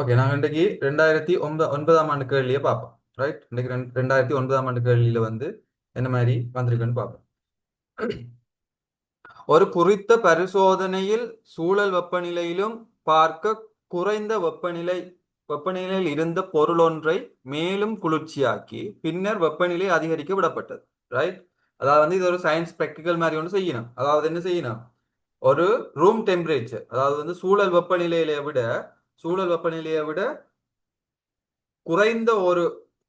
Okay நாங்கள் இன்றைக்கு ரெண்டாயிரத்தி ஒன்பது ஒன்பதாம் ஆண்டு கேள்வியை பார்ப்போம். ரைட் இன்றைக்கு ரெண்டு ரெண்டாயிரத்தி ஒன்பதாம் ஆண்டு கேள்வியில் வந்து என்ன மாதிரி வந்திருக்குன்னு பார்ப்போம். ஒரு குறித்த பரிசோதனையில் சூழல் வெப்பநிலையிலும் பார்க்க குறைந்த வெப்பநிலை வெப்பநிலையில் இருந்த பொருளொன்றை மேலும் குளிர்ச்சியாக்கி பின்னர் வெப்பநிலை அதிகரிக்க விடப்பட்டது. ரைட் அதாவது வந்து இது ஒரு சயின்ஸ் ப்ராக்டிக்கல் மாதிரி ஒன்று செய்யணும். அதாவது என்ன செய்யணும்? ஒரு ரூம் டெம்பரேச்சர் அதாவது வந்து சூழல் வெப்பநிலையில விட சூழல் வெப்பநிலையை விட குறைந்த ஒரு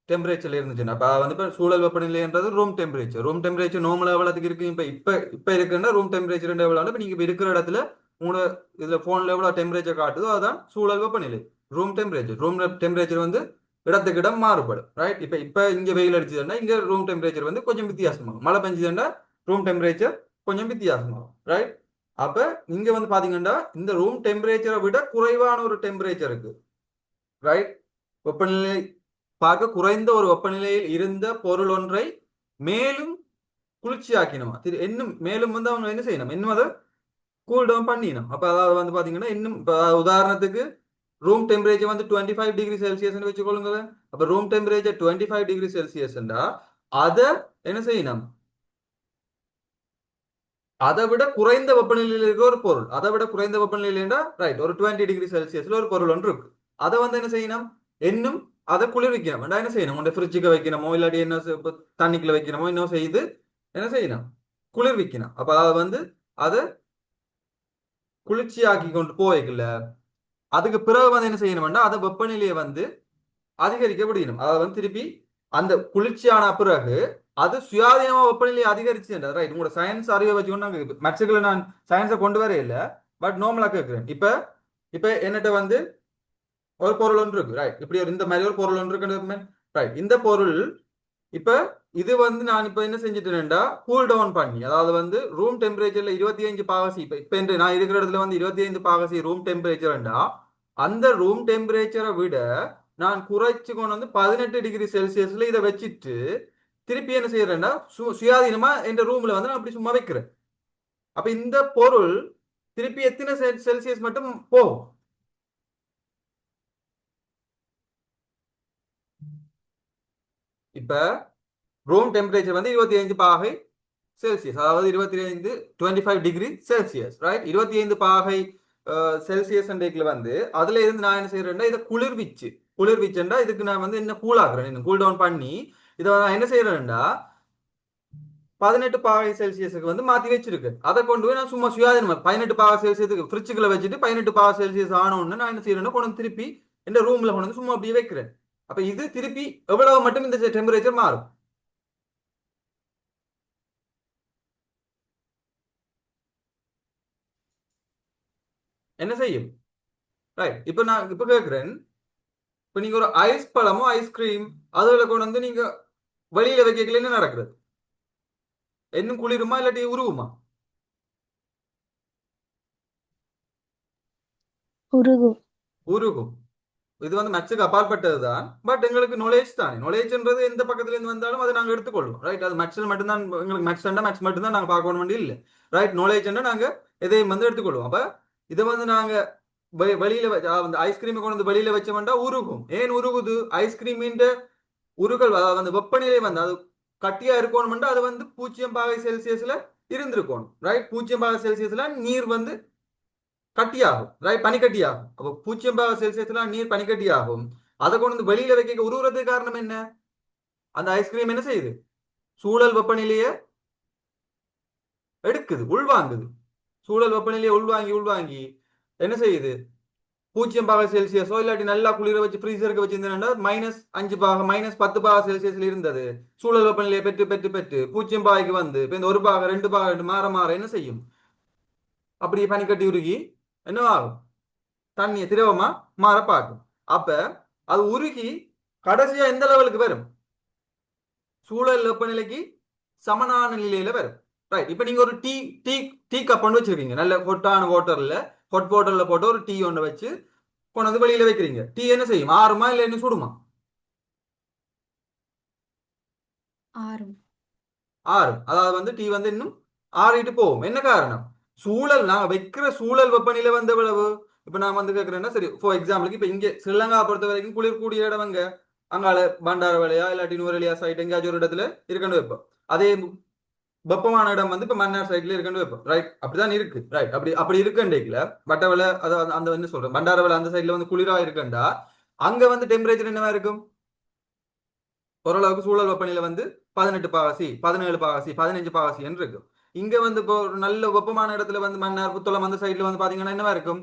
டெம்பரேச்சர்ல இருந்துச்சுன்னா அப்ப வந்து இப்ப சூழல் வெப்பநிலைன்றது room temperature room temperature normal எவ்வளவுக்கு இருக்கு. இப்ப இப்ப இப்ப இருக்குன்னா ரூம் டெம்பரேச்சர் எவ்வளவு இப்ப நீங்க இப்ப இருக்கிற இடத்துல மூணு இதுல போன்ல எவ்வளவு டெம்பரேச்சர் காட்டுதோ அதுதான் சூழல் வெப்பநிலை. ரூம் டெம்பரேச்சர் ரூம் டெம்பரேச்சர் வந்து இடத்துக்கு இடம் மாறுபடும் ரைட் இப்ப இப்ப இங்க வெயில் அடிச்சதுன்னா இங்க ரூம் டெம்பரேச்சர் வந்து கொஞ்சம் வித்தியாசமாகும். மழை பெஞ்சதுன்னா ரூம் டெம்பரேச்சர் கொஞ்சம் வித்தியாசமாகும் ரைட் அப்ப இங்க வந்து பாத்தீங்கன்னா இந்த ரூம் டெம்பரேச்சரை விட குறைவான ஒரு டெம்பரேச்சர் இருக்கு. ரைட் வெப்பநிலை பார்க்க குறைந்த ஒரு வெப்பநிலையில் இருந்த பொருள் ஒன்றை மேலும் குளிர்ச்சியாக்கினோமா. திரு இன்னும் மேலும் வந்து அவங்க என்ன செய்யணும்? இன்னும் அதை கூல் டவுன் பண்ணிடணும் அப்ப அதாவது வந்து பாத்தீங்கன்னா இன்னும் உதாரணத்துக்கு ரூம் டெம்பரேச்சர் வந்து டுவெண்ட்டி ஃபைவ் டிகிரி செல்சியஸ் வச்சுக்கொள்ளுங்க அப்ப room temperature twenty five degree செல்சியஸ்ண்டா அதை என்ன செய்யணும்? அதை விட குறைந்த வெப்பநிலையில் இருக்க ஒரு பொருள். அதை விட குறைந்த வெப்பநிலையில ரைட் ஒரு டுவெண்ட்டி டிகிரி செல்சியஸ்ல ஒரு பொருள் ஒன்று இருக்கு. அதை வந்து என்ன செய்யணும்? இன்னும் அதை குளிர்விக்கணும். வேண்டாம் என்ன செய்யணும்? உங்க ஃப்ரிட்ஜுக்கு வைக்கணுமோ இல்லாட்டி என்ன தண்ணிக்குள்ள வைக்கணுமோ இன்னும் செய்து என்ன செய்யணும்? குளிர்விக்கணும். அப்ப அதை வந்து அதை குளிர்ச்சியாக்கி கொண்டு போய்க்கல அதுக்கு பிறகு வந்து என்ன செய்யணும்னா அதை வெப்பநிலையை வந்து அதிகரிக்க முடியணும் அதை வந்து திருப்பி அந்த குளிர்ச்சியான பிறகு அது சுயாதீனமா வெப்பநிலை அதிகரிச்சுன்றது ரைட் உங்களோட சயின்ஸ் அறிவை வச்சுக்கொண்டு மேட்சுகளை நான் சயின்ஸை கொண்டு வர இல்லை. பட் நார்மலா கேட்கிறேன் இப்ப இப்ப என்னட்ட வந்து ஒரு பொருள் ஒன்று இருக்கு. ரைட் இப்படி ஒரு இந்த மாதிரி ஒரு பொருள் ஒன்று இருக்கு. ரைட் இந்த பொருள் இப்ப இது வந்து நான் இப்ப என்ன செஞ்சுட்டேன்டா கூல் டவுன் பண்ணி அதாவது வந்து ரூம் டெம்பரேச்சர்ல இருபத்தி அஞ்சு பாகசி இப்ப இப்ப என்று நான் இருக்கிற இடத்துல வந்து இருபத்தி ஐந்து பாகசி ரூம் டெம்பரேச்சர்ண்டா அந்த ரூம் டெம்பரேச்சரை விட நான் குறைச்சு கொண்டு வந்து பதினெட்டு டிகிரி செல்சியஸ்ல இதை வச்சுட்டு திருப்பி என்ன செய்யறேன்னா சுயாதீனமா என்ற ரூம்ல வந்து நான் அப்படி சும்மா வைக்கிறேன். அப்ப இந்த பொருள் திருப்பி எத்தனை செல்சியஸ் மட்டும் போகும்? இப்ப ரூம் டெம்பரேச்சர் வந்து இருபத்தி ஐந்து பாகை செல்சியஸ் அதாவது இருபத்தி ஐந்து twenty five degree Celsius right இருபத்தி ஐந்து பாகை செல்சியஸ் வந்து அதுல இருந்து நான் என்ன செய்யறேன்னா இதை குளிர்விச்சு குளிர்விச்சுண்டா இதுக்கு நான் வந்து என்ன கூல் ஆகுறேன் கூல் டவுன் பண்ணி இதை நான் என்ன செய்யறேன்டா பதினெட்டு பாகை செல்சியஸுக்கு வந்து மாத்தி வச்சிருக்கு. அதை கொண்டு போய் நான் சும்மா சுயாதீனம் பதினெட்டு பாகை செல்சியஸுக்கு ஃப்ரிட்ஜுக்குள்ள வச்சுட்டு பதினெட்டு பாகை செல்சியஸ் ஆனோன்னு நான் என்ன செய்யறேன்னா கொண்டு திருப்பி இந்த ரூம்ல கொண்டு வந்து சும்மா அப்படியே வைக்கிறேன். அப்ப இது திருப்பி எவ்வளவு மட்டும் இந்த டெம்பரேச்சர் மாறும்? என்ன செய்யும்? ரைட் இப்ப நான் இப்ப கேக்குறேன். இப்ப நீங்க ஒரு ஐஸ் பழமோ ஐஸ்கிரீம் அதுல கொண்டு வந்து நீங்க வெளியில வைக்கல என்ன நடக்கிறது இன்னும் குளிருமா இல்லாட்டி உருகுமா உருகும். உருகும். இது வந்து மெச்சுக்கு அப்பாற்பட்டது தான் பட் எங்களுக்கு நாலேஜ் தானே. நாலேஜ்ன்றது எந்த பக்கத்துல இருந்து வந்தாலும் அதை நாங்க எடுத்துக்கொள்வோம் ரைட் அது மேட்சில் மட்டும்தான் எங்களுக்கு மேட்ச் மேட்ச் மட்டும்தான் நாங்க பார்க்க வேண்டிய இல்லை ரைட் நாலேஜ்னா நாங்க எதையும் வந்து எடுத்துக்கொள்வோம். அப்ப இதை வந்து நாங்க வெளியில அந்த ஐஸ்கிரீமை கொண்டு வந்து வெளியில வச்சோம்னா உருகும். ஏன் உருகுது? ஐஸ்கிரீமின் உருகல் அதாவது அந்த வெப்பநிலை வந்து அது கட்டியா இருக்கணும்னா அது வந்து பூஜ்ஜியம் பாகை செல்சியஸ்ல இருந்திருக்கணும் ரைட் பூஜ்ஜியம் பாகை செல்சியஸ்ல நீர் வந்து கட்டியாகும் ரைட் பனிக்கட்டியாகும். அப்போ பூஜ்ஜியம் பாகை செல்சியஸ்ல நீர் பனிக்கட்டியாகும். அதை கொண்டு வந்து வெளியில வைக்க உருகுறதுக்கு காரணம் என்ன? அந்த ஐஸ்கிரீம் என்ன செய்யுது? சூழல் வெப்பநிலையை எடுக்குது உள்வாங்குது. சூழல் வெப்பநிலையை உள்வாங்கி உள்வாங்கி என்ன செய்யுது? பூஜ்ஜியம் பாக செல்சியஸோ. இல்லாட்டி நல்லா குளிர வச்சு ஃப்ரீசருக்கு வச்சிருந்தா மைனஸ் அஞ்சு பாக மைனஸ் பத்து பாக செல்சியஸ்ல இருந்தது. சூழல் வெப்பநிலையை பெற்று பெற்று பெற்று பூஜ்ஜியம் பாகைக்கு வந்து இப்போ இந்த ஒரு பாக ரெண்டு பாக மாற மாற என்ன செய்யும்? அப்படியே பனிக்கட்டி உருகி என்ன ஆகும்? தண்ணியை திரவமா மாற பார்க்கும். அப்ப அது உருகி கடைசியா எந்த லெவலுக்கு வரும்? சூழல் வெப்பநிலைக்கு சமனான நிலையில வரும். ரைட் இப்ப நீங்க ஒரு டீ டீ டீ கப் ஒன்று வச்சிருக்கீங்க. நல்ல ஹொட்டான வாட்டர்ல ஹொட் வாட்டர்ல போட்டு ஒரு டீ ஒன்று வச்சு கொண்டு வந்து வெளியில வைக்கிறீங்க. டீ என்ன செய்யும்? ஆறுமா இல்ல என்ன சுடுமா? ஆறும். ஆறும். அதாவது வந்து டீ வந்து இன்னும் ஆறிட்டு போகும். என்ன காரணம்? சூழல். நாங்க வைக்கிற சூழல் வெப்பநிலை வந்து எவ்வளவு? இப்ப நான் வந்து கேக்குறேன்னா சரி ஃபார் எக்ஸாம்பிளுக்கு இப்ப இங்க ஸ்ரீலங்கா பொறுத்த வரைக்கும் குளிர் கூடிய இடம் எங்க? அங்கால பண்டார வேலையா இல்லாட்டி நூரெலியா சைட் எங்கேயாச்சும் ஒரு இடத்துல இருக்கணும் வைப்போம் அதே வெப்பமான இடம் வந்து இப்ப மன்னார் சைட்ல இருக்கணும் வைப்போம். ரைட் அப்படிதான் இருக்கு. ரைட் அப்படி அப்படி இருக்குன்றீங்கள வட்டவலை அதாவது அந்த என்ன சொல்றேன் பண்டாரவலை அந்த சைட்ல வந்து குளிரா இருக்குண்டா. அங்க வந்து டெம்பரேச்சர் என்னவா இருக்கும்? ஓரளவுக்கு சூழல் வெப்பநிலை வந்து பதினெட்டு பாகசி பதினேழு பாகசி பதினஞ்சு பாகசி என்று இருக்கும். இங்க வந்து இப்போ ஒரு நல்ல வெப்பமான இடத்துல வந்து மன்னார் புத்தளம் அந்த சைட்ல வந்து பாத்தீங்கன்னா என்னவா இருக்கும்?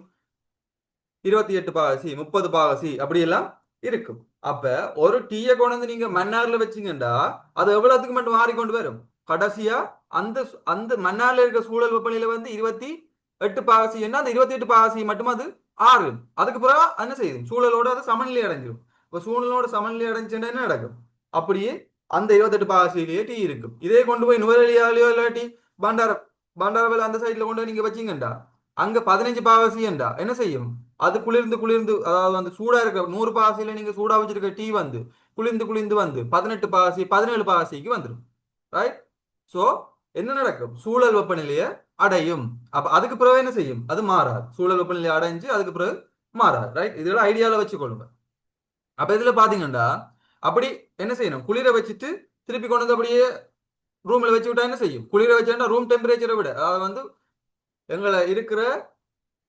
இருபத்தி எட்டு பாகசி முப்பது பாகசி அப்படி எல்லாம் இருக்கும். அப்ப ஒரு டீயை கொண்டு வந்து நீங்க மன்னார்ல வச்சீங்கன்னா அது எவ்வளவுக்கு மட்டும் மாறிக்கொண்டு வரும்? கடைசியா அந்த அந்த மண்ணால இருக்க சூழல் வெப்பநிலை வந்து இருபத்தி எட்டு பாகசி என்ன? அந்த இருபத்தி எட்டு பாகசி மட்டும் அது? ஆறு. அதுக்கு பிறகு என்ன செய்யும் சூழலோட அது சமநிலை அடைஞ்சிடும் இப்ப சூழலோட சமநிலை அடைஞ்சுன்னா என்ன நடக்கும்? அப்படியே அந்த இருபத்தெட்டு பாகசிலேயே டீ இருக்கும். இதே கொண்டு போய் நுவரெலியாலேயோ இல்லாட்டி பண்டார பண்டாரவேல அந்த சைட்ல கொண்டு போய் நீங்க வச்சீங்கண்டா அங்க பதினஞ்சு பாகசியண்டா என்ன செய்யும்? அது குளிர்ந்து குளிர்ந்து அதாவது அந்த சூடா இருக்க நூறு பாகசியில நீங்க சூடா வச்சிருக்க டீ வந்து குளிர்ந்து குளிர்ந்து வந்து பதினெட்டு பாகசி பதினேழு பாகசிக்கு வந்துடும் ரைட் சோ என்ன நடக்கும்? சூழல் வெப்பநிலையை அடையும். அப்ப அதுக்கு பிறகு என்ன செய்யும்? அது மாறாது. சூழல் வெப்பநிலை அடைஞ்சு அதுக்கு பிறகு மாறாது ரைட் இதெல்லாம் ஐடியால வச்சுக்கொள்ளுங்க அப்ப இதுல பாத்தீங்கன்னா அப்படி என்ன செய்யணும்? குளிர வச்சுட்டு திருப்பி கொண்டு வந்து அப்படியே ரூம்ல வச்சு விட்டா என்ன செய்யும்? குளிர வச்சா ரூம் டெம்பரேச்சரை விட அதாவது வந்து எங்களை இருக்கிற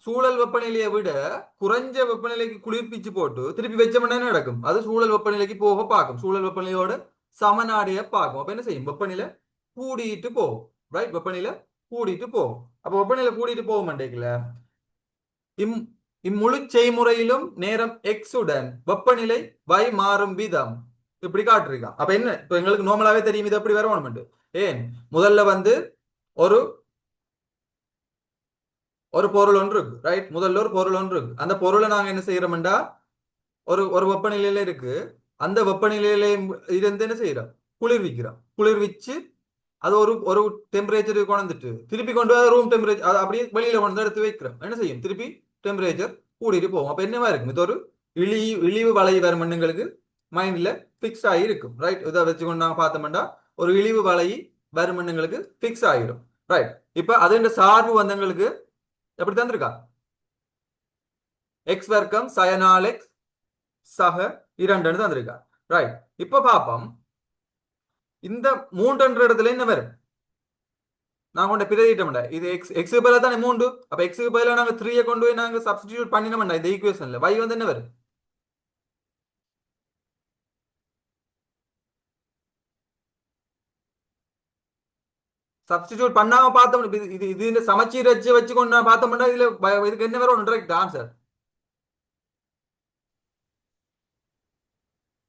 சூழல் வெப்பநிலையை விட குறைஞ்ச வெப்பநிலைக்கு குளிர்ப்பிச்சு போட்டு திருப்பி வச்சோம்னா என்ன நடக்கும்? அது சூழல் வெப்பநிலைக்கு போக பார்க்கும். சூழல் வெப்பநிலையோட சமநாடைய பார்க்கும். அப்ப என்ன செய்யும்? வெப்பநிலை கூடிட்டு போகும் ரைட் வெப்பநிலை கூடிட்டு போகும் அப்ப வெப்பநிலை கூடிட்டு போக மாட்டேங்கல இம் இம்முழு செய்முறையிலும் நேரம் எக்ஸ் உடன் வெப்பநிலை வை மாறும் வீதம். இப்படி காட்டிருக்கான். அப்ப என்ன? இப்ப எங்களுக்கு நார்மலாவே தெரியும் இது எப்படி வரணும் ஏன்? முதல்ல வந்து ஒரு ஒரு பொருள் ஒன்று இருக்கு. ரைட் முதல்ல ஒரு பொருள் ஒன்று இருக்கு. அந்த பொருளை நாங்க என்ன செய்யறோம்டா ஒரு ஒரு வெப்பநிலையில இருக்கு. அந்த வெப்பநிலையில இருந்து என்ன செய்யறோம் குளிர்விக்கிறோம். குளிர்விச்சு அது ஒரு ஒரு டெம்பரேச்சர் கொண்டுட்டு திருப்பி கொண்டு வர ரூம் டெம்பரேச்சர் அது அப்படியே வெளியில கொண்டு எடுத்து வைக்கிறோம். என்ன செய்யும்? திருப்பி டெம்பரேச்சர் கூடிட்டு போகும். அப்ப என்னவா இருக்கும்? இது ஒரு இழி இழிவு வளைவு வரும் மண்ணுங்களுக்கு மைண்ட்ல ஃபிக்ஸ் ஆகி இருக்கும். ரைட் இதை வச்சுக்கொண்டு நாங்க பார்த்தோம்னா ஒரு இழிவு வளைவு வரும் மண்ணுங்களுக்கு ஃபிக்ஸ் ஆகிடும். ரைட் இப்ப அது சார்பு வந்தங்களுக்கு எப்படி தந்திருக்கா? எக்ஸ் வர்க்கம் சயனால் எக்ஸ் சக இரண்டுன்னு தந்திருக்கா. ரைட் இப்ப பாப்போம் இந்த மூன்றுன்ற இடத்துல என்ன வரும்? நான் கொண்ட பிரதிட்டோம்டா இது எக்ஸ் எக்ஸுக்கு பதிலாக தானே மூன்று? அப்ப எக்ஸுக்கு பதிலாக நாங்க த்ரீயை கொண்டு போய் நாங்க சப்ஸ்டிடியூட் பண்ணினோம்டா இந்த ஈக்குவேஷன்ல வை வந்து என்ன வரும்? சப்ஸ்டிடியூட் பண்ணாம பார்த்தோம் இது இது இந்த சமச்சீர் வச்சு கொண்டு நான் பார்த்தோம்னா இதுல இதுக்கு என்ன வரும்? டைரக்ட் ஆன்சர்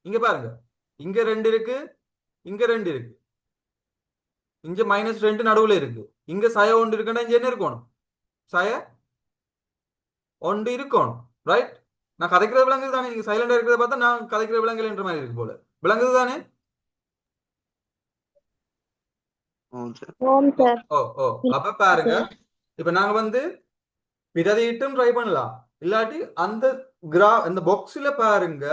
இங்க பாருங்க. இங்க ரெண்டு இருக்கு. இங்க ரெண்டு இருக்கு. இங்க மைனஸ் ரெண்டு நடுவுல இருக்கு. இங்க சய ஒன்று இருக்குன்னா இங்க என்ன இருக்கணும்? சய ஒன்று இருக்கணும் ரைட் நான் கதைக்கிற விலங்குது தானே. நீங்க சைலண்டா இருக்கிறத பார்த்தா நான் கதைக்கிற விலங்குன்ற மாதிரி இருக்கு போல. விலங்குது தானே? ஓ ஓ அப்ப பாருங்க. இப்ப நாங்க வந்து பிரதியிட்டும் ட்ரை பண்ணலாம். இல்லாட்டி அந்த கிரா இந்த பாக்ஸ்ல பாருங்க.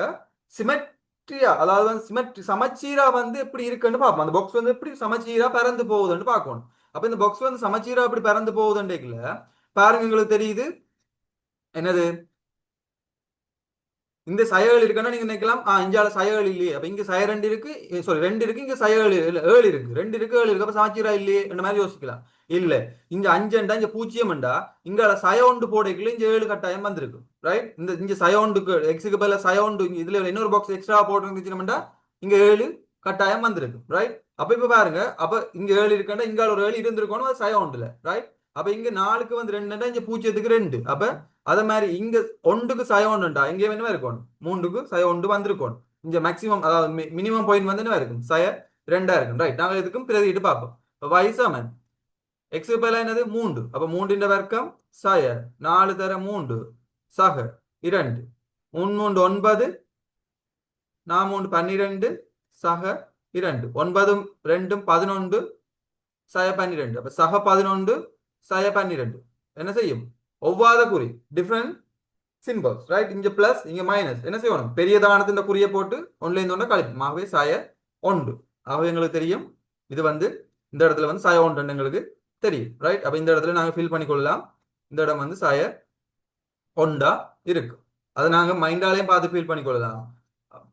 சிமெட்ரியா அதாவது வந்து சிமெட்ரி சமச்சீரா வந்து எப்படி இருக்குன்னு பார்ப்போம். அந்த பாக்ஸ் வந்து எப்படி சமச்சீரா பறந்து போகுதுன்னு பார்க்கணும். அப்ப இந்த பாக்ஸ் வந்து சமச்சீரா எப்படி பறந்து போகுதுன்றதுல பாருங்க உங்களுக்கு தெரியுது. என்னது? இந்த சயகள் இருக்குன்னா நீங்க நினைக்கலாம். ஆ இஞ்சால சயகள் இல்லையே. அப்ப இங்க சய ரெண்டு இருக்கு சாரி ரெண்டு இருக்கு இங்க சயகள் இல்ல ஏழு இருக்கு. ரெண்டு இருக்கு ஏழு இருக்கு. அப்ப சமச்சீரா இல்லையே இந்த மாதிரி யோசிக்கலாம். இல்ல இங்க அஞ்சண்டா இங்க பூஜ்ஜியம்ண்டா இங்க சய ஒன்று போடைக்குள்ள இங்க ஏழு கட்டாயம் வந்திருக்கு. ரைட் இந்த இங்க சய எக்ஸுக்கு பதிலா சயோண்டு ஒன்று இங்க இதுல இன்னொரு பாக்ஸ் எக்ஸ்ட்ரா போட்டுருந்துச்சுன்னா இங்க ஏழு கட்டாயம் வந்திருக்கு. ரைட் அப்ப இப்ப பாருங்க அப்ப இங்க ஏழு இருக்கண்டா இங்க ஒரு ஏழு இருந்திருக்கணும் அது சய ரைட் அப்ப இங்க நாலுக்கு வந்து ரெண்டுண்டா இங்க பூஜ்ஜியத்துக்கு ரெண்டு. அப்ப அதே மாதிரி இங்க ஒன்றுக்கு சயோண்டுண்டா ஒன்றுண்டா இங்க என்ன இருக்கணும்? மூன்றுக்கு சயோண்டு வந்திருக்கணும். இங்க மேக்ஸிமம் அதாவது மினிமம் பாயிண்ட் வந்து என்ன இருக்கும்? சய ரெண்டா இருக்கும். ரைட் நாங்க இதுக்கும் பிரதிட்டு பார்ப்போம். இப்போ y எக்ஸ் பதிலா என்னது? மூன்று. அப்ப மூன்றின் வர்க்கம் சய நாலு தர மூன்று. சக இரண்டு. மூணு மூன்று ஒன்பது. நான் மூன்று பன்னிரெண்டு. சக இரண்டு. ஒன்பதும் ரெண்டும் பதினொன்று. சய பன்னிரெண்டு. அப்ப சக பதினொன்று. சய பன்னிரெண்டு. என்ன செய்யும்? ஒவ்வாத குறி டிஃப்ரெண்ட் சிம்பிள்ஸ் ரைட் இங்க பிளஸ் இங்க மைனஸ் என்ன செய்யணும்? பெரிய தானத்தின் குறியை போட்டு ஒன்ல இருந்து ஒன்று கழிப்போம் ஆகவே சாய ஒன்று. ஆகவே எங்களுக்கு தெரியும் இது வந்து இந்த இடத்துல வந்து சாய ஒன்று எங்களுக்கு தெரியும் ரைட் அப்போ இந்த இடத்துல நாங்கள் ஃபில் பண்ணிக்கொள்ளலாம். இந்த இடம் வந்து சாய ஒண்டா இருக்கு. அதை நாங்க மைண்டாலையும் பார்த்து ஃபீல் பண்ணிக்கொள்ளலாம்.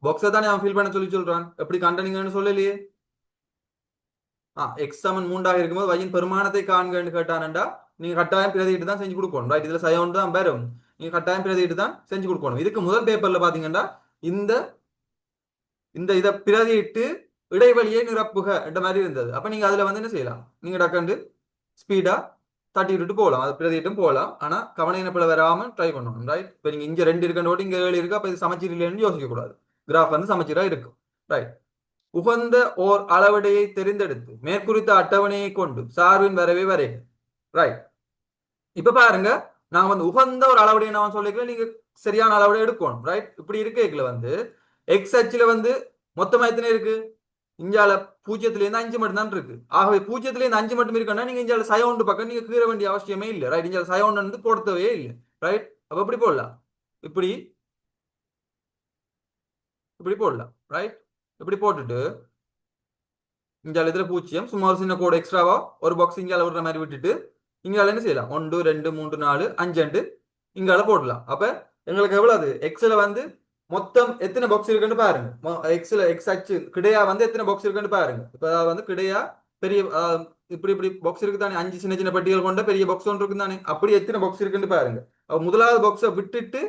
பாக்ஸை தானே அவன் ஃபீல் பண்ண சொல்லி சொல்றான். எப்படி கண்டனிங்கன்னு சொல்லலையே? ஆ எக்ஸ் சமன் மூன்றாக இருக்கும்போது வையின் பெருமானத்தை காண்கன்னு கேட்டானண்டா நீங்க கட்டாயம் பிரதிட்டு தான் செஞ்சு கொடுக்கணும். ரைட் இதுல சயம் தான் வரும். நீங்க கட்டாயம் பிரதிட்டு தான் செஞ்சு கொடுக்கணும். இதுக்கு முதல் பேப்பர்ல பாத்தீங்கன்னா இந்த இந்த இதை பிரதிட்டு இடைவெளியை நிரப்புக என்ற மாதிரி இருந்தது. அப்ப நீங்க அதுல வந்து என்ன செய்யலாம்? நீங்க டக்கண்டு ஸ்பீடா தட்டி போகலாம். அது பிரதிட்டும் போகலாம். ஆனால் கவன இனப்பில் வராமல் ட்ரை பண்ணணும் ரைட் இப்போ நீங்கள் இங்கே ரெண்டு இருக்கண்டோட இங்கே ஏழு இருக்கா அப்போ இது சமச்சீர் இல்லைன்னு யோசிக்கக்கூடாது கிராஃப் வந்து சமச்சீராக இருக்கும் ரைட் உகந்த ஓர் அளவடையை தெரிந்தெடுத்து மேற்குறித்த அட்டவணையை கொண்டு சார்பின் வரவே வரைய ரைட் இப்போ பாருங்க நான் வந்து உகந்த ஒரு அளவடையை நான் சொல்லிக்கிறேன் நீங்க சரியான அளவடை எடுக்கணும் ரைட் இப்படி இருக்கைக்குள்ள வந்து எக்ஸ் அச்சில் வந்து மொத்தமாக எத்தனை இருக்கு? இந்தியாவில் பூஜ்ஜியத்துலேருந்து அஞ்சு மட்டும் தான் இருக்கு. ஆகவே பூஜ்ஜியத்துலேருந்து அஞ்சு மட்டும் இருக்குன்னா நீங்க இந்தியால சயவுண்டு பக்கம் நீங்க கீற வேண்டிய அவசியமே இல்லை. ரைட் இந்தியால சயவுண்டு வந்து போடத்தவே இல்லை. ரைட் அப்ப எப்படி போடலாம்? இப்படி இப்படி போடலாம். ரைட் இப்படி போட்டுட்டு இந்தியால இதுல பூஜ்ஜியம்? சும்மா ஒரு சின்ன கோடு எக்ஸ்ட்ராவா ஒரு பாக்ஸ் இங்கால விடுற மாதிரி விட்டுட்டு இங்கால என்ன செய்யலாம்? ஒன்று ரெண்டு மூன்று நாலு அஞ்சு இங்கால போடலாம். அப்ப எங்களுக்கு எவ்வளவு எக்ஸில் வந்து மொத்தம் எத்தனை பாக்ஸ் இருக்குன்னு பாருங்க. எக்ஸ்ல எக்ஸ் அச்சு கிடையா வந்து எத்தனை பாக்ஸ் இருக்குன்னு பாருங்க. இப்போ அதாவது வந்து கிடையா பெரிய இப்படி இப்படி பாக்ஸ் இருக்கு தானே அஞ்சு சின்ன சின்ன பட்டியல் கொண்ட பெரிய பாக்ஸ் ஒன்று இருக்கு தானே அப்படி எத்தனை பாக்ஸ் இருக்குன்னு பாருங்க. முதலாவது பாக்ஸை விட்டுட்டு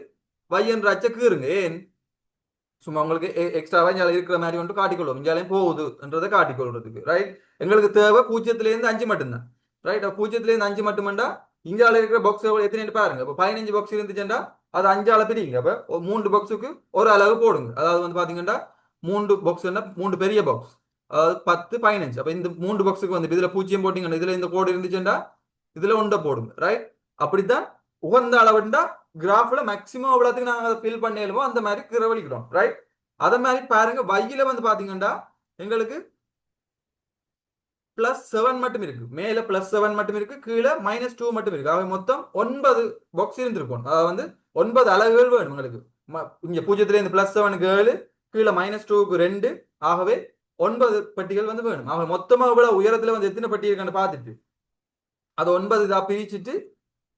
y அச்ச கீறுங்க. ஏன்? சும்மா உங்களுக்கு எக்ஸ்ட்ராவா இஞ்சால இருக்கிற மாதிரி ஒன்று காட்டிக்கொள்ளும் இஞ்சாலையும் போகுதுன்றதை காட்டிக்கொள்றதுக்கு ரைட் எங்களுக்கு தேவை பூஜ்ஜியத்துல இருந்து அஞ்சு மட்டும்தான் ரைட் பூஜ்ஜியத்துலேருந்து அஞ்சு மட்டும்டா இந்தியாவில் இருக்கிற பாக்ஸ் எத்தனை பாருங்க. இப்போ பதினஞ்சு பாக்ஸ் இருந்துச்சுன்னா அது அஞ்சால பிரிங்க அப்ப மூன்று பாக்ஸுக்கு ஒரு அளவு போடுங்க அதாவது வந்து பாத்தீங்கன்னா மூன்று பாக்ஸ் மூன்று பெரிய பாக்ஸ் அதாவது பத்து பதினஞ்சு அப்ப இந்த மூன்று பாக்ஸுக்கு வந்து இதுல பூஜ்ஜியம் போட்டீங்கன்னா இதுல இந்த கோடு இருந்துச்சுன்னா இதுல ஒன்றை போடுங்க ரைட் அப்படித்தான் உகந்த அளவுண்டா கிராஃப்ல மேக்சிமம் எவ்வளோத்துக்கு நாங்க அதை ஃபில் பண்ணிடுவோம் அந்த மாதிரி கிரவழிக்கிறோம் ரைட் அத மாதிரி பாருங்க வையில வந்து பாத்தீங்கன்னா எங்களுக்கு பிளஸ் செவன் மட்டும் இருக்கு மேல பிளஸ் செவன் மட்டும் இருக்கு கீழே மைனஸ் டூ மட்டும் இருக்கு அவை மொத்தம் ஒன்பது பாக்ஸ் இருந்திருக்கும் அதாவது வந்து ஒன்பது அலகுகள் வேணும் உங்களுக்கு ம- இங்க பூஜ்ஜியத்துலேருந்து பிளஸ் செவனுக்கு ஏழு கீழே மைனஸ் டூக்கு ரெண்டு ஆகவே ஒன்பது பெட்டிகள் வந்து வேணும். அவங்க மொத்தமா இவ்வளவு உயரத்துல வந்து எத்தனை பெட்டி இருக்கான்னு பார்த்துட்டு. அது ஒன்பது இதா பிரிச்சுட்டு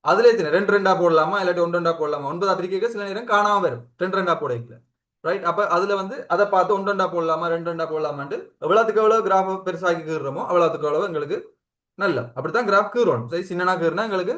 அதுல எத்தனை? ரெண்டு ரெண்டா போடலாமா? இல்லாட்டி ஒன்று ரெண்டா போடலாமா? ஒன்பதா பிரிக்க சில நேரம் காணாம வரும். ரெண்டு ரெண்டா வைக்கல ரைட் அப்ப அதுல வந்து அதை பார்த்து ஒன்று ரெண்டா போடலாமா? ரெண்டு ரெண்டா போடலாமான்ட்டு எவ்வளவுக்கு எவ்வளவு கிராஃப் பெருசாக்கி கீறுறோமோ அவ்வளவுக்கு எவ்வளவு எங்களுக்கு நல்ல அப்படித்தான் கிராஃப் கீறணும் சரி சின்னனா கீறுனா எங்களுக்கு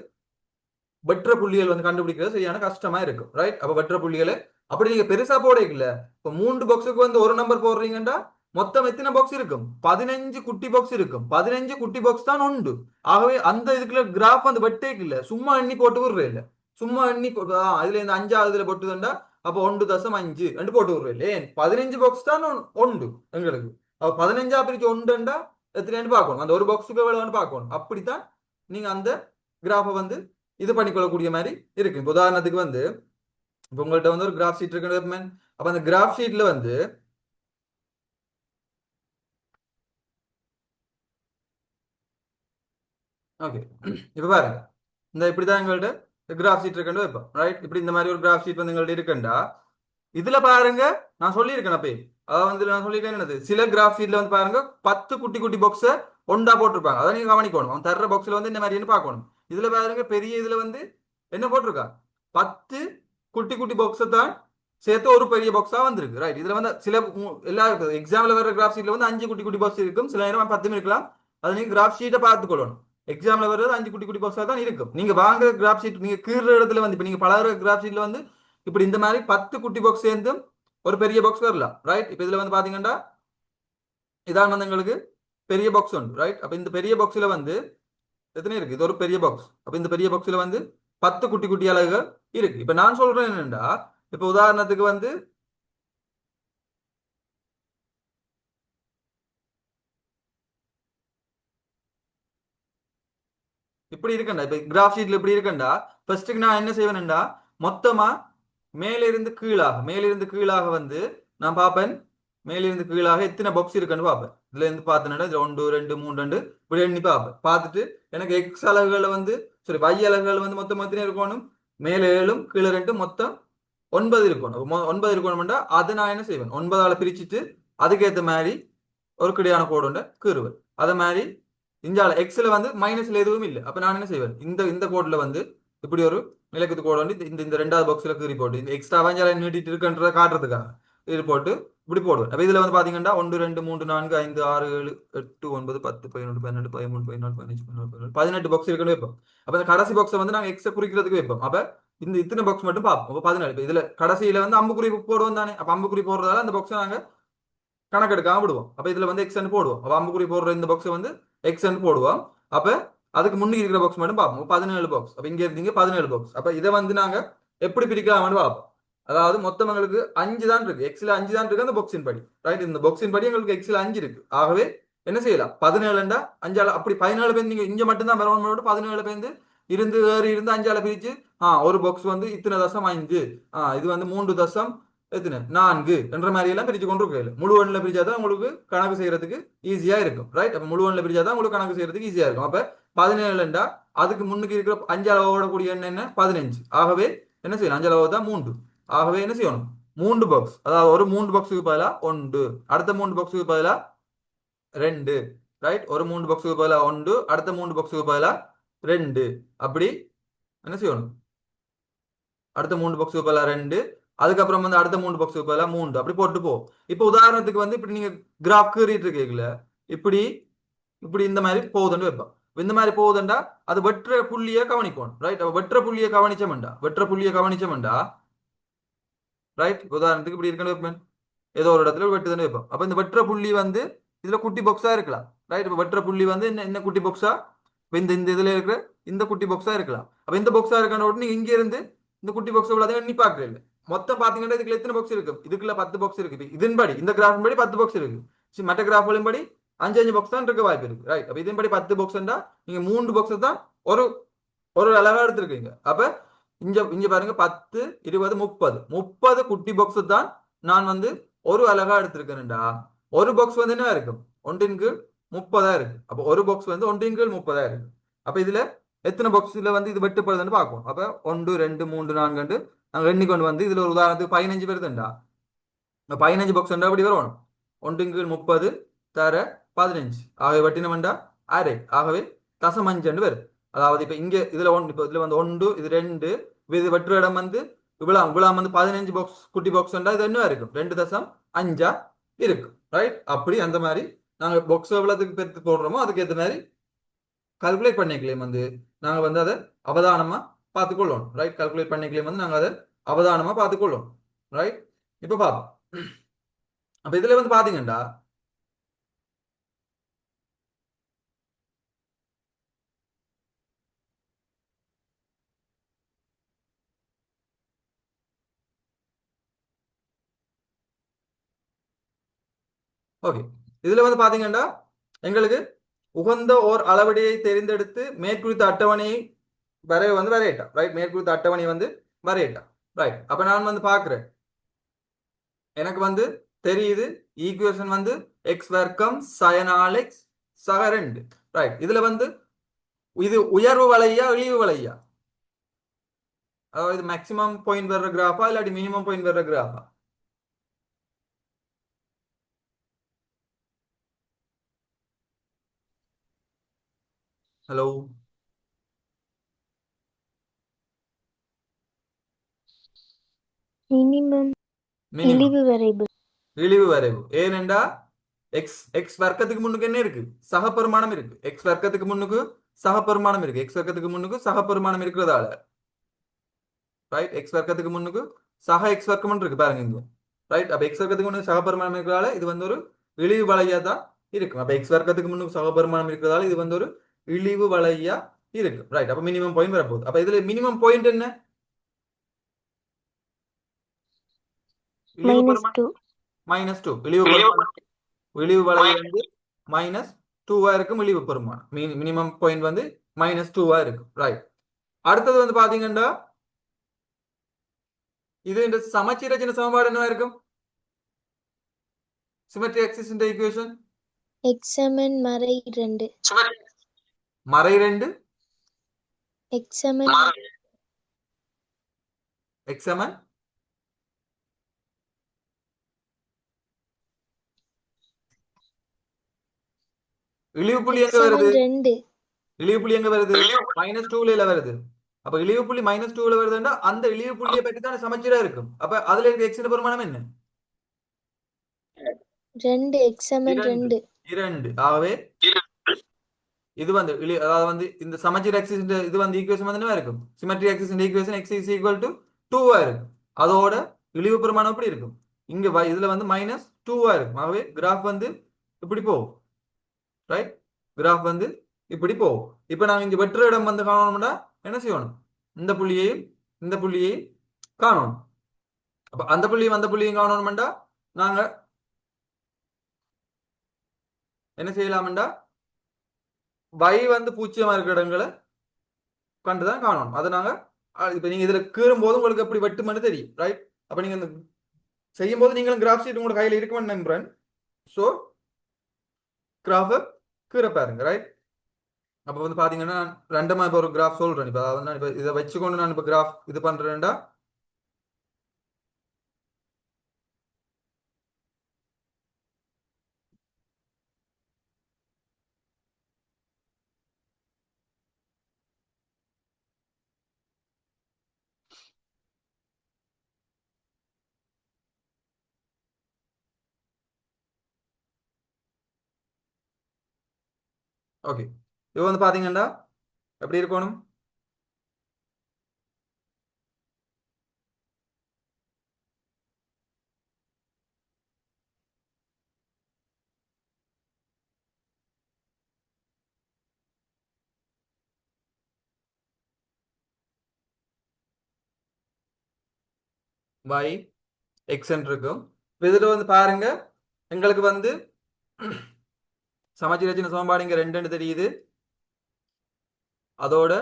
வெற்ற புள்ளிகள் வந்து கண்டுபிடிக்கிறது சரியான கஷ்டமா இருக்கும் ரைட் அப்ப வெற்ற புள்ளிகளை அப்படி நீங்க பெருசா போடல இப்ப மூன்று பாக்ஸுக்கு வந்து ஒரு நம்பர் போடுறீங்கன்னா மொத்தம் எத்தனை பாக்ஸ் இருக்கும்? பதினஞ்சு குட்டி பாக்ஸ் இருக்கும். பதினஞ்சு குட்டி பாக்ஸ் தான் உண்டு. ஆகவே அந்த இதுக்குள்ள கிராஃப் வந்து வெட்டேக்கு இல்ல சும்மா எண்ணி போட்டு விடுறே இல்ல சும்மா எண்ணி போ- ஆ, இதுல இந்த அஞ்சாவதுல போட்டுதுண்டா அப்ப ஒன்று தசம் அஞ்சு ரெண்டு போட்டு விடுறே இல்லையே பதினஞ்சு பாக்ஸ் தான் உண்டு எங்களுக்கு. அப்ப பதினஞ்சா பிரிச்சு ஒன்றுண்டா எத்தனைன்னு பார்க்கணும். அந்த ஒரு பாக்ஸுக்கு எவ்வளவுன்னு பார்க்கணும். அப்படித்தான் நீங்க அந்த கிராஃபை வந்து இது பண்ணிக்கொள்ளக்கூடிய மாதிரி இருக்கு. இப்போ உதாரணத்துக்கு வந்து இப்போ உங்கள்கிட்ட வந்து ஒரு கிராஃப் ஷீட் இருக்கு அப்ப அந்த கிராஃப் ஷீட்ல வந்து ஓகே இப்ப பாருங்க. இந்த இப்படிதான் எங்கள்ட்ட கிராஃப் ஷீட் இருக்குன்னு வைப்போம். ரைட் இப்படி இந்த மாதிரி ஒரு கிராஃப் ஷீட் வந்து எங்கள்கிட்ட இருக்குண்டா? இதுல பாருங்க நான் சொல்லியிருக்கேன் அப்பயே. அதாவது வந்து நான் சொல்லியிருக்கேன் என்னது? சில கிராஃப் ஷீட்ல வந்து பாருங்க பத்து குட்டி குட்டி பாக்ஸ ஒண்டா போட்டிருப்பாங்க. அதை நீங்க கவனிக்கணும். அவன் தர்ற பாக்ஸ்ல வந்து இந்த மாதிரின்னு பார்க்கணும். இதுல பாருங்க பெரிய இதுல வந்து என்ன போட்டிருக்கா? பத்து குட்டி குட்டி பாக்ஸை தான் சேர்த்து ஒரு பெரிய பாக்ஸா வந்திருக்கு. ரைட் இதுல வந்து சில எல்லா எக்ஸாம்ல வர கிராஃப் ஷீட்ல வந்து அஞ்சு குட்டி குட்டி பாக்ஸ் இருக்கும். சில நேரம் பத்தும் இருக்கலாம். அது நீங்க கிராஃப் ஷீட்டை பார்த்துக்கொள்ளணும் எக்ஸாம்ல வர்றது அஞ்சு குட்டி குட்டி பாக்ஸா தான் இருக்கும். நீங்க வாங்குற கிராஃப் ஷீட் நீங்க கீழ இடத்துல வந்து இப்ப நீங்க பழகுற கிராஃப் ஷீட்ல வந்து இப்படி இந்த மாதிரி பத்து குட்டி பாக்ஸ் சேர்ந்து ஒரு பெரிய பாக்ஸ் வரலாம். ரைட் இப்ப இதுல வந்து பாத்தீங்கன்னா இதான் வந்து எங்களுக்கு பெரிய பாக்ஸ் உண்டு. ரைட் அப்ப இந்த பெரிய பாக்ஸ்ல வந்து எத்தனை இருக்கு? இது ஒரு பெரிய பாக்ஸ் அப்ப இந்த பெரிய பாக்ஸ்ல வந்து பத்து குட்டி குட்டி அலகுகள் இருக்கு. இப்ப நான் சொல்றேன் என்னென்னா இப்ப உதாரணத்துக்கு வந்து இப்படி இருக்கண்டா? இப்ப கிராஃப் ஷீட்ல இப்படி இருக்கண்டா? ஃபர்ஸ்ட்டுக்கு நான் என்ன செய்வேன்டா மொத்தமா மேலிருந்து கீழாக மேலிருந்து கீழாக வந்து நான் பார்ப்பேன். மேலிருந்து கீழாக எத்தனை பாக்ஸ் இருக்குன்னு பார்ப்பேன். இதுல இருந்து பார்த்தேன்னா ஒன்று ரெண்டு மூணு ரெண்டு இப்படி எண்ணி பார்ப்பேன். பார்த்துட்டு எனக்கு எக்ஸ் அலகுகளை வந்து சரி வை அலகுகள் வந்து மொத்தம் எத்தனை இருக்கணும்? மேலே ஏழும் கீழே ரெண்டு மொத்தம் ஒன்பது இருக்கணும். ஒன்பது இருக்கணும்டா அதை நான் என்ன செய்வேன்? ஒன்பதால பிரிச்சுட்டு அதுக்கேற்ற மாதிரி ஒரு கிடையான கோடு கீறுவேன். அதை மாதிரி இஞ்சால எக்ஸ்ல வந்து மைனஸ்ல எதுவும் இல்லை. அப்ப நான் என்ன செய்வேன்? இந்த இந்த கோட்ல வந்து இப்படி ஒரு நிலக்கத்து கோடு வந்து இந்த இந்த ரெண்டாவது பாக்ஸ்ல கீறி போட்டு இந்த எக்ஸ்ட்ரா அஞ்சால நீட்டிட்டு இருக்குன்றத காட்டுறதுக்காக இது போட்டு இப்படி போடுவேன் அப்போ இதுல வந்து பாத்தீங்கன்னா ஒன்று ரெண்டு மூன்று நான்கு ஐந்து ஆறு ஏழு எட்டு ஒன்பது பத்து பதினொன்று பன்னெண்டு பதிமூணு பதினாலு பதினஞ்சு பதினாலு பதினொன்று பதினெட்டு பாக்ஸ் இருக்கணும் வைப்போம். அப்போ இந்த கடைசி பாக்ஸை வந்து நாங்கள் எக்ஸ்ட்ரா குறிக்கிறதுக்கு வைப்போம். அப்போ இந்த இத்தனை பாக்ஸ் மட்டும் பார்ப்போம். அப்போ பதினாலு. இப்ப இதுல கடைசியில வந்து அம்புக்குறி போடுவோம் தானே. அப்ப அம்புக்குறி போடுறதால அந்த பாக்ஸை நாங்க கணக்கெடுக்காம விடுவோம். அப்போ இதுல வந்து எக்ஸ்என் போடுவோம். அப்போ அம்புக்குறி போடுற இந்த பாக்ஸை வந்து எக்ஸ்என் போடுவோம். அப்ப அதுக்கு முன்னாடி இருக்கிற பாக்ஸ் மட்டும் பார்ப்போம். பதினேழு பாக்ஸ் அப்ப இங்க இருந்தீங்க பதினேழு பாக்ஸ் அப்ப இதை வந்து நாங்க எப்படி பிரிக்கலாம்னு பார்ப்போம். அதாவது மொத்தம் எங்களுக்கு அஞ்சு தான் இருக்கு. எக்ஸ்ல அஞ்சு தான் இருக்கு அந்த பாக்ஸின் படி. ரைட் இந்த பாக்ஸின் படி எங்களுக்கு எக்ஸ்ல அஞ்சு இருக்கு. ஆகவே என்ன செய்யலாம்? பதினேழுண்டா அஞ்சால அப்படி பதினேழு பேர் நீங்க இங்க மட்டும்தான் வரணும் பதினேழு பேருந்து இருந்து ஏறி இருந்து அஞ்சால பிரிச்சு ஆ ஒரு பாக்ஸ் வந்து இத்தனை தசம் அஞ்சு ஆ இது வந்து மூன்று தசம் எத்தனை? நான்கு என்ற மாதிரி எல்லாம் பிரிச்சு கொண்டு இருக்கையில முழு எண்ணில் பிரிச்சாதான் உங்களுக்கு கணக்கு செய்யறதுக்கு ஈஸியா இருக்கும். ரைட் அப்ப முழு எண்ணில் பிரிச்சாதான் உங்களுக்கு கணக்கு செய்யறதுக்கு ஈஸியா இருக்கும். அப்ப பதினேழுண்டா அதுக்கு முன்னுக்கு இருக்கிற அஞ்சால ஓடக்கூடிய எண் என்ன? பதினஞ்சு. ஆகவே என்ன செய்யலாம்? அஞ்சால தான் மூன்று. ஆகவே என்ன செய்யணும்? மூன்று பாக்ஸ் அதாவது ஒரு மூன்று பாக்ஸுக்கு பதிலாக ஒன்று. அடுத்த மூன்று பாக்ஸுக்கு பதிலாக ரெண்டு. ரைட் ஒரு மூன்று பாக்ஸுக்கு பதிலாக ஒன்று. அடுத்த மூன்று பாக்ஸுக்கு பதிலாக ரெண்டு. அப்படி என்ன செய்யணும்? அடுத்த மூன்று பாக்ஸுக்கு பதிலாக ரெண்டு. அதுக்கப்புறம் வந்து அடுத்த மூணு பாக்ஸுக்கு பதிலாக மூன்று. அப்படி போட்டு போ. இப்போ உதாரணத்துக்கு வந்து இப்படி நீங்க கிராஃப் கீறிட்டு இருக்கீங்கள இப்படி இப்படி இந்த மாதிரி போகுதுன்னு வைப்போம். இந்த மாதிரி போகுதுண்டா அது வெற்ற புள்ளியை கவனிக்கணும் ரைட் அப்ப வெற்ற புள்ளியை கவனிச்சமெண்டா வெற்ற புள்ளியை கவனிச்சமெண்டா ரைட் உதாரணத்துக்கு இப்படி இருக்கணும் வைப்பேன். ஏதோ ஒரு இடத்துல வெட்டுதுன்னு வைப்போம். அப்போ இந்த வெற்ற புள்ளி வந்து இதில் குட்டி பாக்ஸாக இருக்கலாம். ரைட் இப்போ வெற்ற புள்ளி வந்து என்ன என்ன குட்டி பாக்ஸா இப்போ இந்த இந்த இதில் இருக்கிற இந்த குட்டி பாக்ஸாக இருக்கலாம். அப்போ இந்த பாக்ஸாக இருக்கான உடனே இங்க இருந்து இந்த குட்டி பாக்ஸ் உள்ளதை எண்ணி பாக்குறீங்க மொத்தம் பார்த்தீங்கன்னா இதுக்குள்ள எத்தனை பாக்ஸ் இருக்கு இதுக்குள்ள பத்து பாக்ஸ் இருக்கு. இதன்படி இந்த கிராஃபின் படி பத்து பாக்ஸ் இருக்கு. சரி, மற்ற கிராஃப்களின் படி அஞ்சு அஞ்சு பாக்ஸ் தான் இருக்க வாய்ப்பு இருக்கு. ரைட் அப்போ இதன்படி பத்து பாக்ஸ்ன்றா நீங்கள் மூன்று பாக்ஸ் தான் ஒரு ஒரு அழகா எடுத்திருக்கீங்க. அப்போ இங்க இங்க பாருங்க பத்து இருபது முப்பது. முப்பது குட்டி பாக்ஸ் தான் நான் வந்து ஒரு அழகா எடுத்திருக்கேன்டா ஒரு பாக்ஸ் வந்து என்ன இருக்கும்? ஒன்றின் கீழ் முப்பதா இருக்கு. அப்ப ஒரு பாக்ஸ் வந்து ஒன்றின் கீழ் முப்பதா இருக்கு. அப்ப இதுல எத்தனை பாக்ஸ்ல வந்து இது வெட்டுப்படுதுன்னு பார்ப்போம் அப்ப ஒன்று ரெண்டு மூன்று நான்கு நாங்கள் எண்ணி கொண்டு வந்து இதுல ஒரு உதாரணத்துக்கு பதினஞ்சு வருதுண்டா பதினஞ்சு பாக்ஸ் அப்படி வரணும் ஒன்றின் கீழ் முப்பது தர பதினஞ்சு. ஆகவே வெட்டினவன்டா அரை. ஆகவே தசமஞ்சு வரும் அதாவது இப்ப இங்க இதுல ஒன்று இப்போ இதுல வந்து ஒன்று இது ரெண்டு இது வெற்று இடம் வந்து இவ்வளோ இவ்வளோ வந்து பதினஞ்சு பாக்ஸ் குட்டி பாக்ஸ் இது என்ன இருக்கும்? ரெண்டு தசம் அஞ்சா இருக்கும். ரைட் அப்படி அந்த மாதிரி நாங்கள் பாக்ஸ் எவ்வளோத்துக்கு பெருத்து போடுறோமோ அதுக்கு ஏற்ற மாதிரி கல்குலேட் பண்ணிக்கலையும் வந்து. நாங்கள் வந்து அதை அவதானமாக பார்த்துக்கொள்ளணும். ரைட் கல்குலேட் பண்ணிக்கலையும் வந்து நாங்கள் அதை அவதானமாக பார்த்துக்கொள்ளணும். ரைட் இப்போ பார்ப்போம் அப்போ இதில் வந்து பார்த்தீங்கன்னா ஓகே இதுல வந்து பாத்தீங்கன்னா எங்களுக்கு உகந்த ஓர் அளவடியை தெரிந்தெடுத்து மேற்குறித்த அட்டவணையை வரைய வந்து வரையிட்டான் ரைட் மேற்குறித்த அட்டவணை வந்து வரையிட்டான் ரைட் அப்ப நான் வந்து பாக்குறேன். எனக்கு வந்து தெரியுது ஈக்குவேஷன் வந்து எக்ஸ் வர்க்கம் சயனாலெக்ஸ் சக ரெண்டு. ரைட் இதுல வந்து இது உயர்வு வலையா இழிவு வலையா? அதாவது மேக்சிமம் பாயிண்ட் வர்ற கிராஃபா இல்லாட்டி மினிமம் பாயிண்ட் வர்ற கிராஃபா ஹலோ மினிமம் மினிமம் இழிவு வரைவு. இழிவு வரைவு. ஏனென்றா எக்ஸ் எக்ஸ் வர்க்கத்துக்கு முன்னுக்கு என்ன இருக்கு? சகபெருமானம் இருக்கு. எக்ஸ் வர்க்கத்துக்கு முன்னுக்கு சகபெருமானம் இருக்கு. எக்ஸ் வர்க்கத்துக்கு முன்னுக்கு சகபெருமானம் இருக்கிறதால. ரைட் எக்ஸ் வர்க்கத்துக்கு முன்னுக்கு சக எக்ஸ் வர்க்கம் இருக்கு பாருங்க இங்க. ரைட் அப்ப எக்ஸ் வர்க்கத்துக்கு முன்னுக்கு சகபெருமானம் இருக்கிறதால இது வந்து ஒரு இழிவு வளையா தான் இருக்கும். அப்ப எக்ஸ் வர்க்கத்துக்கு முன்னுக்கு சகபெருமானம் இருக்கிறதால இது வந்து ஒரு இழிவு வலையா? இருக்கு. ரைட் அப்ப மினிமம் பாயிண்ட் வரப்போகுது. அப்ப இதுல மினிமம் பாயிண்ட் என்ன? மைனஸ் டூ இழிவு இழிவு வலை வந்து மைனஸ் டூவா இருக்கும் இழிவு பெருமானம் மினிமம் பாயிண்ட் வந்து மைனஸ் டூவா இருக்கும். ரைட் சமன்பாடு என்னவா இருக்கும்? மறை రెండు ఎక్సమన్ இழிவு புள்ளி எங்க வருது? இழிவு புள்ளி எங்க வருது? மைனஸ் டூல வருது. அப்ப இழிவு புள்ளி மைனஸ் டூல வருதுன்னா அந்த இழிவு புள்ளியை பற்றி தான் சமச்சீரா இருக்கும். அப்ப அதுல இருக்க எக்ஸின் பெருமானம் என்ன? ரெண்டு. எக்ஸாமன் ரெண்டு. இரண்டு. ஆகவே இது வந்து அதாவது வந்து இந்த சமச்சீர் ஆக்சிஸ் இது வந்து ஈக்குவேஷன் வந்து இருக்கும்? Symmetry axis equation x is equal to டூவா இருக்கும். அதோட இழிவு பெருமானம் எப்படி இருக்கும்? இங்க வ- இதுல வந்து மைனஸ் டூவா இருக்கும். ஆகவே கிராஃப் வந்து இப்படி போகும். ரைட் கிராஃப் வந்து இப்படி போகும். இப்போ நாங்க இங்க வெற்ற இடம் வந்து காணணும்னா என்ன செய்யணும்? இந்த புள்ளியையும் இந்த புள்ளியையும் காணணும். அப்ப அந்த புள்ளியும் அந்த புள்ளியும் காணணும்டா. நாங்க என்ன செய்யலாம்டா? வை வந்து பூச்சியமா இருக்கிற இடங்களை கண்டுதான் காணணும். அதை நாங்க இப்போ நீங்கள் நீங்க இதுல கீறும் போது உங்களுக்கு எப்படி வெட்டுமென்னு தெரியும் ரைட் அப்ப நீங்க இந்த செய்யும் போது நீங்களும் கிராஃப் ஷீட் உங்களோட கையில இருக்குமென்னு நம்புறேன். ஸோ கிராஃபை கீரை பாருங்க ரைட் அப்போ வந்து பாத்தீங்கன்னா நான் ரெண்டமா இப்போ ஒரு கிராஃப் சொல்றேன். இப்போ அதாவது நான் இப்போ இதை வச்சுக்கொண்டு நான் இப்போ கிராஃப் இது பண்றேன்டா ஓகே இப்போ வந்து பார்த்தீங்கன்னா எப்படி இருக்கணும்? பை x இருக்கும். இப்போ இதில் வந்து பாருங்க எங்களுக்கு வந்து சமச்சீர் ரச்சனை சமன்பாடு இங்க ரெண்டுன்னு தெரியுது. அதோட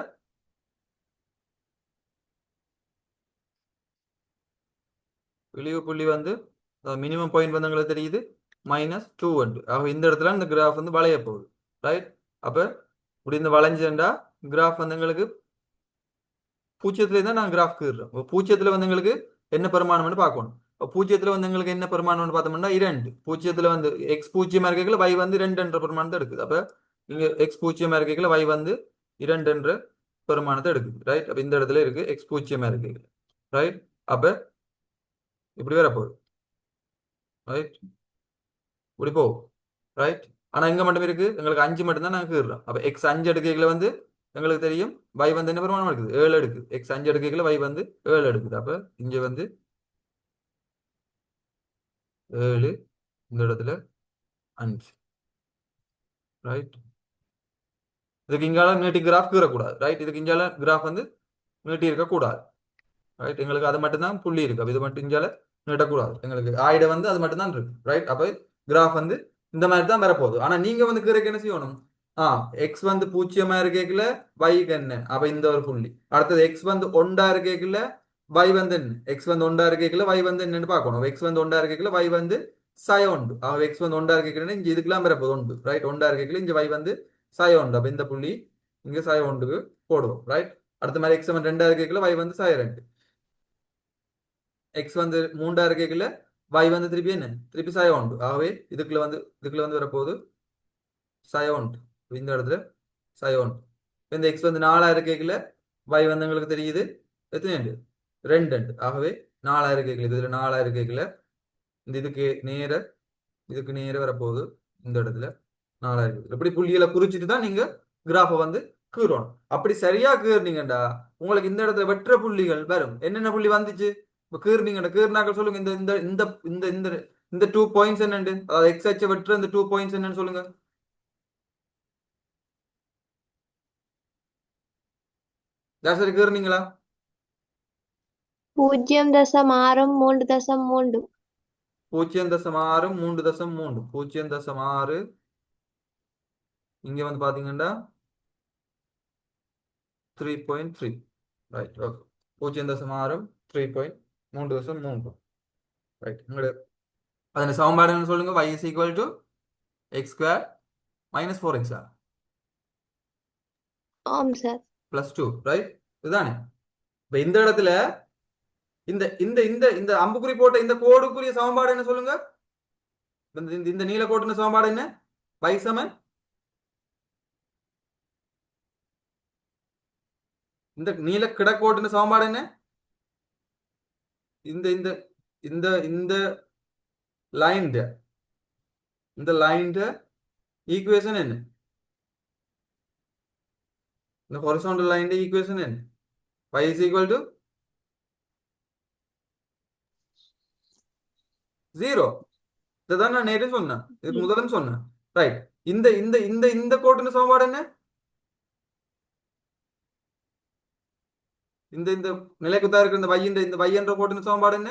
விழிவு புள்ளி வந்து மினிமம் பாயிண்ட் வந்து எங்களுக்கு தெரியுது. மைனஸ் டூ ஒன்று ஆக இந்த இடத்துல இந்த கிராஃப் வந்து வளைய போகுது. ரைட் அப்போ இப்படி இந்த வளைஞ்சேன்டா கிராஃப் வந்து எங்களுக்கு பூச்சியத்துல தான் நான் கிராஃப் கீறுறோம் பூச்சியத்துல வந்து எங்களுக்கு என்ன பெருமானம்னு பார்க்கணும். பூஜ்ஜியத்தில் வந்து எங்களுக்கு என்ன பெருமானம்னு பார்த்தோம்னா இரண்டு. பூஜ்ஜியத்தில் வந்து எக்ஸ் பூஜ்ஜியமாக இருக்கைகள் வை வந்து ரெண்டுன்ற பெருமானத்தை எடுக்குது. அப்போ இங்கே எக்ஸ் பூஜ்ஜியமாக இருக்கைகள் வை வந்து இரண்டுன்ற பெருமானத்தை எடுக்குது. ரைட் அப்போ இந்த இடத்துல இருக்குது எக்ஸ் பூஜ்ஜியமாக இருக்கைகள் ரைட் அப்போ இப்படி வேற போகுது. ரைட் இப்படி போகும். ரைட் ஆனால் எங்கே மட்டும் இருக்கு. எங்களுக்கு அஞ்சு மட்டும்தான் நாங்கள் நாங்க கீறுறோம். எக்ஸ் அஞ்சு எடுக்கைகளை வந்து எங்களுக்கு தெரியும். வை வந்து என்ன பெருமானம் எடுக்குது? ஏழு எடுக்குது. எக்ஸ் அஞ்சு எடுக்கைகளை வை வந்து ஏழு எடுக்குது. அப்போ இங்கே வந்து ஏழு இந்த இடத்துல அஞ்சு. ரைட் இதுக்கு இங்கால நீட்டி கிராஃப் கீறக்கூடாது. ரைட் இதுக்கு இங்கால கிராஃப் வந்து நீட்டி இருக்கக்கூடாது ரைட் எங்களுக்கு அது மட்டும்தான் புள்ளி இருக்கு. அப்ப இது மட்டும் இங்கால நீட்டக்கூடாது எங்களுக்கு ஆயிட வந்து அது மட்டும்தான் இருக்கு. ரைட் அப்போ கிராஃப் வந்து இந்த மாதிரி தான் வரப்போகுது. ஆனால் நீங்கள் வந்து கீரைக்கு என்ன செய்யணும்? ஆ எக்ஸ் வந்து பூஜ்ஜியமா இருக்கேக்கல வைக்கு என்ன? அப்போ இந்த ஒரு புள்ளி. அடுத்தது எக்ஸ் வந்து ஒண்டா இருக்கேக்கல y வந்து என்ன? எக்ஸ் வந்து ஒண்டா இருக்கேக்கல y வந்து என்னன்னு பார்க்கணும். X வந்து ஒண்டா இருக்கேக்கல y வந்து சய உண்டு ஆக x வந்து ஒண்டா இருக்கேக்கல இங்க இதுக்கெல்லாம் வரப்போகுது உண்டு. ரைட் ஒண்டா இருக்கேக்கல இங்க y வந்து சய உண்டு அப்ப இந்த புள்ளி இங்க சய உண்டுக்கு போடுவோம். ரைட் அடுத்த மாதிரி எக்ஸ் வந்து ரெண்டா இருக்கேக்கல y வந்து சய ரெண்டு எக்ஸ் வந்து மூண்டா இருக்கேக்கல y வந்து திருப்பி என்ன? திருப்பி சய உண்டு ஆகவே இதுக்குள்ள வந்து இதுக்குள்ள வந்து வரப்போகுது சய உண்டு இந்த இடத்துல சய உண்டு இந்த எக்ஸ் வந்து நாலா இருக்கேக்கல y வந்து எங்களுக்கு தெரியுது. எத்தனை ரெண்டு ஆகவே நாலாயிரம் இருக்கேக்கல இதுல நாலாயிரம் இருக்கேக்கல இந்த இதுக்கு நேர இதுக்கு நேர வரப்போகுது. இந்த இடத்துல நாலாயிரம் இருக்கு இப்படி புள்ளிகளை குறிச்சிட்டு தான் நீங்க கிராஃபை வந்து கீறணும். அப்படி சரியா கீறினீங்கடா உங்களுக்கு இந்த இடத்துல வெற்ற புள்ளிகள் வரும். என்னென்ன புள்ளி வந்துச்சு? இப்ப கீறினீங்கடா கீறினாக்கள் சொல்லுங்க. இந்த இந்த இந்த இந்த இந்த இந்த டூ பாயிண்ட்ஸ் என்னண்டு? அதாவது எக்ஸ் அச்சை வெற்ற இந்த டூ பாயிண்ட்ஸ் என்னன்னு சொல்லுங்க. சரி கீறினீங்களா? பூஜ்ஜியம் தசம் ஆறு மூன்று தசம் மூன்று பூஜ்ஜியம் தசம் ஆறு மூன்று தசம் மூன்று பூஜ்ஜியம் தசம் ஆறு. இங்க வந்து பாத்தீங்கன்னா three point three right okay பூஜ்ஜியம் தசம் ஆறு த்ரீ பாயிண்ட் மூன்று தசம் மூன்று ரைட் உங்களோட அதன் சமன்பாடு என்ன சொல்லுங்க. Y is equal to x square minus 4x ஆம் சார் plus 2 ரைட் இதுதானே? இப்ப இந்த இடத்துல இந்த இந்த இந்த இந்த அம்புக்குறி போட்ட இந்த கோடுக்குரிய சமன்பாடு என்ன சொல்லுங்க? இந்த இந்த- இந்த நீல கோட்டின சமன்பாடு என்ன? y சமன் இந்த நீல கிடக்கோட்டின் சமன்பாடு என்ன? இந்த இந்த இந்த இந்த லைன் இந்த லைன் ஈக்குவேஷன் என்ன? இந்த ஹொரிசாண்டல் லைன் ஈக்குவேஷன் என்ன? y is equal to zero இதுதான் நான் நேரே சொன்னேன். இதுக்கு முதலும் சொன்னேன். ரைட் இந்த இந்த இந்த இந்த கோட்டின் சமன்பாடு என்ன? இந்த இந்த நிலைக்குத்தா இருக்கிற இந்த y இந்த என்ற கோட்டின் சமன்பாடு என்ன?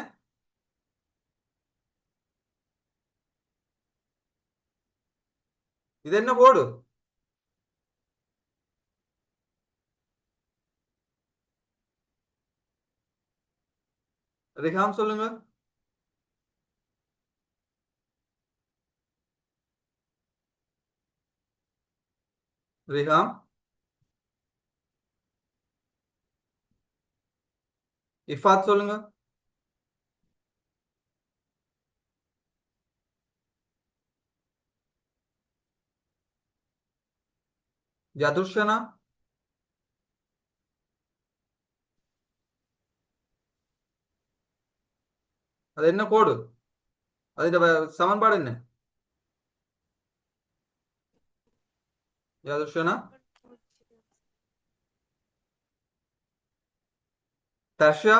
இது என்ன கோடு? ரிஹாம் சொல்லுங்க. ரிஹாம் இஃபாத் சொல்லுங்க யதுஷனா அது என்ன கோடு അതിന്റെ വ- സമൻപാട് തന്നെ याद रखियो ना? तर्शिया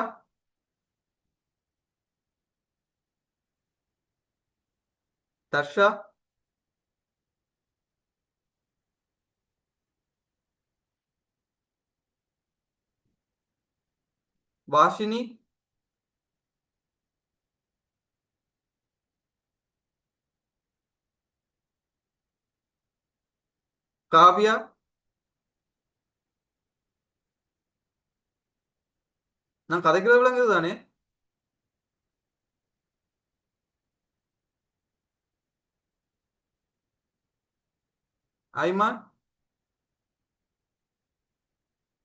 तर्शिया वाशिनी? காவ்யா? நான் கதைக்கிறது விளங்குது தானே ஐமான்